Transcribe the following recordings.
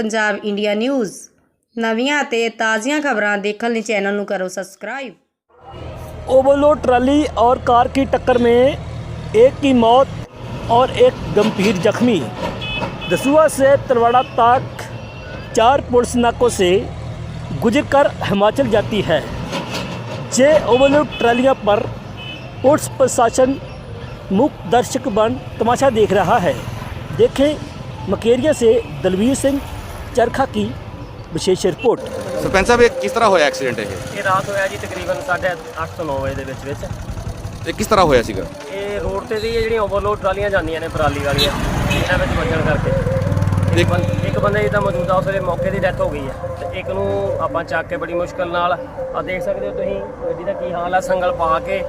Punjab India news ਨਵੀਆਂ ਅਤੇ ਤਾਜ਼ੀਆਂ ਖਬਰਾਂ ਦੇਖਣ ਲਈ ਚੈਨਲ ਨੂੰ ਕਰੋ ਸਬਸਕ੍ਰਾਈਬ ओवरलोड ट्राली और कार की टक्कर में एक की मौत और एक गंभीर जख्मी दसुआ से तलवाड़ा तक चार पुलिस नाकों से गुजरकर हिमाचल जाती है ये ओवरलोड ट्रालियां पर पुलिस प्रशासन मुख दर्शक बन तमाशा देख रहा है देखें मकेरिया से दलवीर सिंह ਚਰਖਾ ਕੀ ਵਿਸ਼ੇਸ਼ ਰਿਪੋਰਟ? ਸਰਪੰਚ ਸਾਹਿਬ ਇਹ ਕਿਸ ਤਰ੍ਹਾਂ ਹੋਇਆ ਐਕਸੀਡੈਂਟ ਇਹ? ਇਹ ਰਾਤ ਹੋਇਆ ਜੀ ਤਕਰੀਬਨ 8:30 ਤੋਂ 9 ਵਜੇ ਦੇ ਵਿੱਚ ਵਿੱਚ। ਇਹ ਕਿਸ ਤਰ੍ਹਾਂ ਹੋਇਆ ਸੀਗਾ? ਇਹ ਰੋਡ ਤੇ ਦੀ ਜਿਹੜੀਆਂ ਓਵਰਲੋਡ ਟਰਾਲੀਆਂ ਜਾਂਦੀਆਂ ਨੇ ਪਰਾਲੀ ਵਾਲੀਆਂ ਇਹਨਾਂ ਵਿੱਚ ਵੱਜਣ ਕਰਕੇ। ਇੱਕ ਬੰ- ਇੱਕ ਬੰਦੇ ਦੀ ਤਾਂ ਮੌਜੂਦਾ ਉਸ ਵੇਲੇ ਮੌਕੇ ਦੀ ਡੈਥ ਹੋ ਗਈ ਹੈ ਤੇ ਇੱਕ ਨੂੰ ਆਪਾਂ ਚੱਕ ਕੇ ਬੜੀ ਮੁਸ਼ਕਲ ਨਾਲ ਆ ਦੇਖ ਸਕਦੇ ਹੋ ਤੁਸੀਂ ਗੱਡੀ ਦਾ ਕੀ ਹਾਲ ਆ ਸੰਗਲ ਪਾ ਕੇ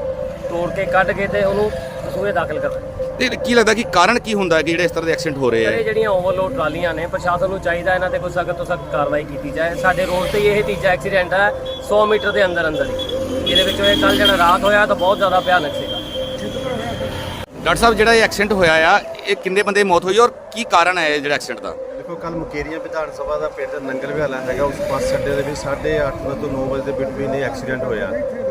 ਤੋੜ ਕੇ ਕੱਢ ਕੇ ਤੇ ਉਹਨੂੰ ਦਸੂਏ ਦਾਖਲ ਕਰ ਤੇ ਕੀ ਲੱਗਦਾ ਕਿ ਕਾਰਨ ਕੀ ਹੁੰਦਾ ਹੈ ਕਿ ਜਿਹੜੇ ਇਸ ਤਰ੍ਹਾਂ ਦੇ ਐਕਸੀਡੈਂਟ ਹੋ ਰਹੇ ਇਹ ਆ ਜਿਹੜੀਆਂ ਓਵਰਲੋਡ ਟਰਾਲੀਆਂ ਨੇ ਪ੍ਰਸ਼ਾਸਨ ਨੂੰ ਚਾਹੀਦਾ ਇਹਨਾਂ ਤੇ ਕੋਈ ਸਖਤ ਤੋਂ ਸਖਤ ਕਾਰਵਾਈ ਕੀਤੀ ਜਾਏ। ਸਾਡੇ ਰੋਡ ਤੇ ਹੀ ਇਹ ਤੀਜਾ ਐਕਸੀਡੈਂਟ ਹੈ 100 ਮੀਟਰ ਦੇ ਅੰਦਰ ਅੰਦਰ ਹੀ। ਇਹਦੇ ਵਿੱਚ ਇਹ ਕੱਲ ਜਿਹੜਾ ਰਾਤ ਹੋਇਆ ਤਾਂ ਬਹੁਤ ਜ਼ਿਆਦਾ ਭਿਆਨਕ ਸੀਗਾ। ਡਾਕਟਰ ਸਾਹਿਬ ਜਿਹੜਾ ਇਹ ਐਕਸੀਡੈਂਟ ਹੋਇਆ ਆ ਇਹ ਕਿੰਨੇ ਬੰਦੇ ਦੀ ਮੌਤ ਹੋਈ ਔਰ ਕੀ ਕਾਰਨ ਹੈ ਇਹ ਜਿਹੜਾ ਐਕਸੀਡੈਂਟ ਦਾ? ਦੇਖੋ ਕੱਲ ਮੁਕੇਰੀਆਂ ਵਿਧਾਨ ਸਭਾ ਦਾ ਪਿੰਡ ਨੰਗਲ ਵਿਹਾਲਾ ਹੈਗਾ ਉਸ ਬੱਸ ਅੱਡੇ ਦੇ ਵਿੱਚ 8:30 ਤੋਂ 9 ਵਜੇ ਦੇ ਬਿਟਵੀਨ ਇਹ ਐਕਸੀਡੈਂਟ ਹੋਇਆ।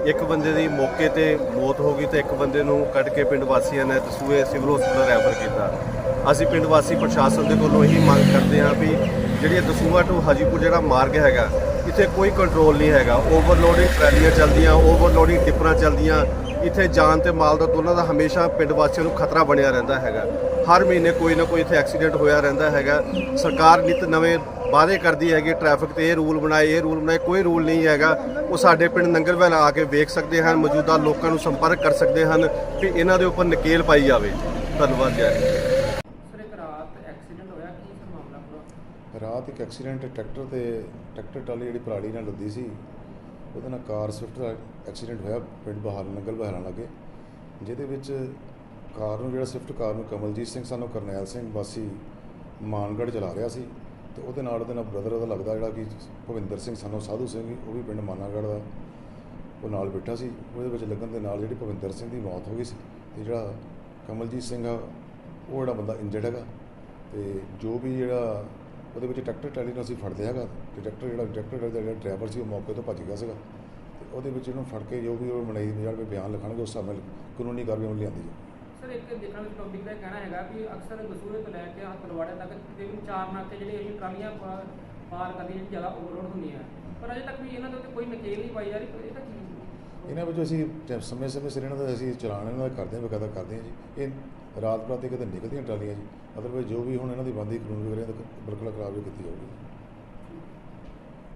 ਇੱਕ ਬੰਦੇ ਦੀ ਮੌਕੇ ਤੇ ਮੌਤ ਹੋ ਗਈ ਤੇ ਇੱਕ ਬੰਦੇ ਨੂੰ ਕੱਢ ਕੇ ਪਿੰਡ ਵਾਸੀਆਂ ਨੇ ਦਸੂਏ ਸਿਵਲ ਹਸਪਤਾਲ ਰੈਫਰ ਕੀਤਾ। ਅਸੀਂ ਪਿੰਡ ਵਾਸੀ ਪ੍ਰਸ਼ਾਸਨ ਦੇ ਕੋਲੋਂ ਇਹੀ ਮੰਗ ਕਰਦੇ ਹਾਂ ਵੀ ਜਿਹੜੀ ਇਹ ਦਸੂਆ ਟੂ ਹਾਜੀਪੁਰ ਜਿਹੜਾ ਮਾਰਗ ਹੈਗਾ, ਇੱਥੇ ਕੋਈ ਕੰਟਰੋਲ ਨਹੀਂ ਹੈਗਾ। ਓਵਰਲੋਡਿੰਗ ਟਰਾਲੀਆਂ ਚੱਲਦੀਆਂ ਓਵਰਲੋਡਿੰਗ ਟਿੱਪਰਾਂ ਚੱਲਦੀਆਂ, ਇੱਥੇ ਜਾਨ ਤੇ ਮਾਲ ਦਾ ਦੋਨਾਂ ਦਾ ਹਮੇਸ਼ਾ ਪਿੰਡ ਵਾਸੀਆਂ ਨੂੰ ਖਤਰਾ ਬਣਿਆ ਰਹਿੰਦਾ ਹੈਗਾ। ਹਰ ਮਹੀਨੇ ਕੋਈ ਨਾ ਕੋਈ ਇੱਥੇ ਐਕਸੀਡੈਂਟ ਹੋਇਆ ਰਹਿੰਦਾ ਹੈਗਾ। ਸਰਕਾਰ ਨਿਤ ਨਵੇਂ ਵਾਅਦੇ ਕਰਦੀ ਹੈਗੀ ਟ੍ਰੈਫਿਕ ਤੇ ਇਹ ਰੂਲ ਬਣਾਏ ਇਹ ਰੂਲ ਬਣਾਏ ਕੋਈ ਰੂਲ ਨਹੀਂ ਹੈਗਾ। ਉਹ ਸਾਡੇ ਪਿੰਡ ਨੰਗਲਵੈਲ ਆ ਕੇ ਵੇਖ ਸਕਦੇ ਹਨ ਮੌਜੂਦਾ ਲੋਕਾਂ ਨੂੰ ਸੰਪਰਕ ਕਰ ਸਕਦੇ ਹਨ ਵੀ ਇਹਨਾਂ ਦੇ ਉੱਪਰ ਨਕੇਲ ਪਾਈ ਜਾਵੇ। ਧੰਨਵਾਦ ਜੈ। ਰਾਤ ਇੱਕ ਐਕਸੀਡੈਂਟ ਟਰੈਕਟਰ ਤੇ ਟਰੈਕਟਰ ਟਰਾਲੀ ਜਿਹੜੀ ਪਰਾਲੀ ਨਾਲ ਲੱਦੀ ਸੀ ਉਹਦੇ ਨਾਲ ਕਾਰ ਸਵਿਫਟ ਦਾ ਐਕਸੀਡੈਂਟ ਹੋਇਆ ਪਿੰਡ ਬਹਾਲ ਨੰਗਲ ਬਹਾਲਾਂ ਲਾਗੇ। ਜਿਹਦੇ ਵਿੱਚ ਕਾਰ ਨੂੰ ਜਿਹੜਾ ਸਵਿਫਟ ਕਾਰ ਨੂੰ ਕਮਲਜੀਤ ਸਿੰਘ ਸਾਨੂੰ ਕਰਨੈਲ ਸਿੰਘ ਵਾਸੀ ਮਾਨਗੜ੍ਹ ਚਲਾ ਰਿਹਾ ਸੀ। ਤੇ ਉਹਦੇ ਨਾਲ ਉਹਦੇ ਨਾਲ ਬ੍ਰਦਰ ਉਹਦਾ ਲੱਗਦਾ ਜਿਹੜਾ ਕਿ ਭਵਿੰਦਰ ਸਿੰਘ, ਸਾਨੂੰ ਸਾਧੂ ਸਿੰਘ ਉਹ ਵੀ ਪਿੰਡ ਮਾਨਾਗੜ੍ਹ ਦਾ। ਉਹ ਨਾਲ ਬੈਠਾ ਸੀ। ਉਹਦੇ ਵਿੱਚ ਲੱਗਣ ਦੇ ਨਾਲ ਜਿਹੜੀ ਭਵਿੰਦਰ ਸਿੰਘ ਦੀ ਮੌਤ ਹੋ ਗਈ ਸੀ ਤੇ ਜਿਹੜਾ ਕਮਲਜੀਤ ਸਿੰਘ ਆ, ਉਹ ਜਿਹੜਾ ਬੰਦਾ ਇੰਜਰਡ ਹੈਗਾ ਤੇ ਜੋ ਵੀ ਜਿਹੜਾ ਉਹਦੇ ਵਿੱਚ ਟਰੈਕਟਰ ਟਰਾਲੀ ਨੂੰ ਅਸੀਂ ਫੜਦੇ ਹੈਗਾ ਤੇ ਟਰੈਕਟਰ ਜਿਹੜਾ ਟਰੈਕਟਰ ਦਾ ਜਿਹੜਾ ਡਰਾਈਵਰ ਸੀ, ਉਹ ਮੌਕੇ ਤੋਂ ਭੱਜ ਗਿਆ ਸੀਗਾ ਤੇ ਉਹਦੇ ਵਿੱਚ ਇਹਨੂੰ ਫੜ ਕੇ ਜੋ ਵੀ ਉਹ ਮਨਾਈ ਦੇ ਜਿਹੜੇ ਬਿਆਨ ਲਿਖਣਗੇ ਉਸ ਹਿਸਾਬ ਨਾਲ ਕਾਨੂੰਨੀ ਕਾਰਵਾਈ ਅਮਲ ਲਿਆਂਦੀ ਜਾਊ ਸਰ ਇੱਕ ਦੇਖਣ ਵਿੱਚ ਪਬਲਿਕ ਦਾ ਕਹਿਣਾ ਹੈਗਾ ਕਿ ਅਕਸਰ ਦਸੂਰੇ ਤੋਂ ਲੈ ਕੇ ਆਹ ਤੱਕ ਤਕਰੀਬਨ ਚਾਰ ਨਾਕੇ ਜਿਹੜੇ ਇਹ ਟਰਾਲੀਆਂ ਪਾਰ ਕਰਦੀਆਂ ਜਿਹੜੀ ਜ਼ਿਆਦਾ ਓਵਰਲੋਡ ਹੁੰਦੀਆਂ ਪਰ ਅਜੇ ਤੱਕ ਵੀ ਇਹਨਾਂ ਦੇ ਉੱਤੇ ਕੋਈ ਨਕੇਲ ਨਹੀਂ ਪਾਈ ਜਾ ਰਹੀ ਇਹ ਤਾਂ ਕੀ ਇਹਨਾਂ ਵਿੱਚ ਅਸੀਂ ਸਮੇਂ-ਸਮੇਂ ਸਿਰ ਇਹਨਾਂ ਦਾ ਅਸੀਂ ਚਲਾਨ ਇਹਨਾਂ ਦਾ ਕਰਦੇ ਹਾਂ, ਬਕਾਇਦਾ ਕਰਦੇ ਹਾਂ ਜੀ। ਇਹ ਰਾਤ ਬਰਾਤੇ ਕਿਤੇ ਨਿਕਲਦੀਆਂ ਟਰਾਲੀਆਂ ਜੀ। ਅਦਰਵਾਈਜ਼ ਜੋ ਵੀ ਹੁਣ ਇਹਨਾਂ ਦੀ ਬੰਦੀ ਕਾਨੂੰਨ ਵਗੈਰਾ ਤਾਂ ਬਿਲਕੁਲ ਕਾਰਵਾਈ ਕੀਤੀ ਜਾਊਗੀ।